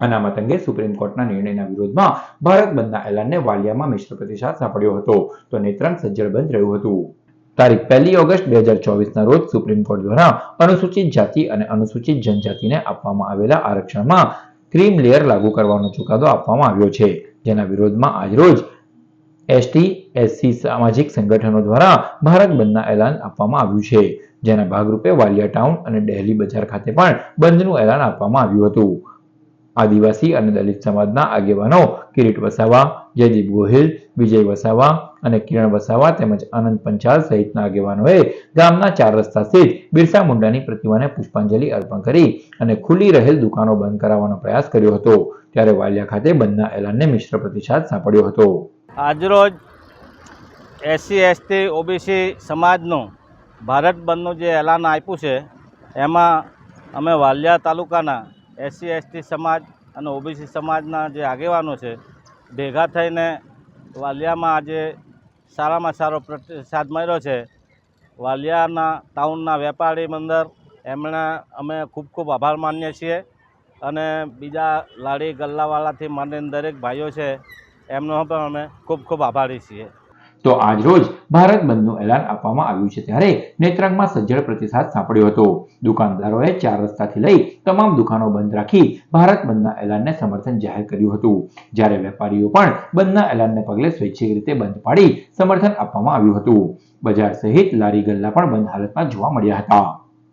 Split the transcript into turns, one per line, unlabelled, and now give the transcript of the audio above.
અનામત અંગે સુપ્રીમ કોર્ટના નિર્ણયના વિરોધમાં ભારત બંધના એલાનને વાલિયામાં મિશ્ર પ્રતિસાદ સાંપડ્યો હતો. તો નેત્રંગ સજ્જડ બંધ રહ્યું હતું. તારીખ પહેલી ઓગસ્ટ બે હજાર ચોવીસના રોજ સુપ્રીમ કોર્ટ દ્વારા અનુસૂચિત જાતિ અને અનુસૂચિત જનજાતિને આપવામાં આવેલા આરક્ષણમાં ક્રીમ લેયર લાગુ કરવાનો ચુકાદો આપવામાં આવ્યો છે. જેના વિરોધમાં આજરોજ એસટી એસસી સામાજિક સંગઠનો દ્વારા ભારત બંધના એલાન આપવામાં આવ્યું છે. જેના ભાગરૂપે વાલિયા ટાઉન અને દહેલી બજાર ખાતે પણ બંધનું એલાન આપવામાં આવ્યું હતું. આદિવાસી અને દલિત સમાજના આગેવાનો કિરીટ વસાવા, જયદીપ ગોહિલ, વિજય વસાવા અને કિરણ વસાવા તેમજ આનંદ પંચાલ સહિતના આગેવાનોએ ગામના ચાર રસ્તા સ્થિત બિરસા મુંડાની પ્રતિમાને પુષ્પાંજલિ અર્પણ કરી અને ખુલ્લી રહેલ દુકાનો બંધ કરાવવાનો પ્રયાસ કર્યો હતો. ત્યારે વાલિયા ખાતે બંધના એલાનને મિશ્ર પ્રતિસાદ સાંપડ્યો હતો.
આજરોજ એસસી, એસટી, ઓબીસી સમાજનું ભારત બંધનું જે એલાન આપ્યું છે, એમાં અમે વાલિયા તાલુકાના એસસી, એસટી સમાજ અને ઓબીસી સમાજના જે આગેવાનો છે, ભેગા થઈને વાલિયામાં આજે સારામાં સારો પ્રતિસાદ મળ્યો છે. વાલિયાના ટાઉનના વેપારી મંડળ, એમણે અમે ખૂબ ખૂબ આભાર માનીએ છીએ અને બીજા લાડી ગલ્લાવાળાથી માંડીને દરેક ભાઈઓ છે, એમનો પણ અમે ખૂબ ખૂબ આભારી છીએ.
તો આજ રોજ ભારત બંધનું એલાન આપવામાં આવ્યું છે ત્યારે નેત્રાંગમાં સજ્જડ પ્રતિસાદ સાંપડ્યો હતો. દુકાનદારોએ ચાર રસ્તાથી લઈ તમામ દુકાનો બંધ રાખી ભારત બંધના એલાનને સમર્થન જાહેર કર્યું હતું. જ્યારે વેપારીઓ પણ બંધના એલાનને પગલે સ્વૈચ્છિક રીતે બંધ પાડી સમર્થન આપવામાં આવ્યું હતું. બજાર સહિત લારી ગલ્લા પણ બંધ હાલતમાં જોવા મળ્યા હતા.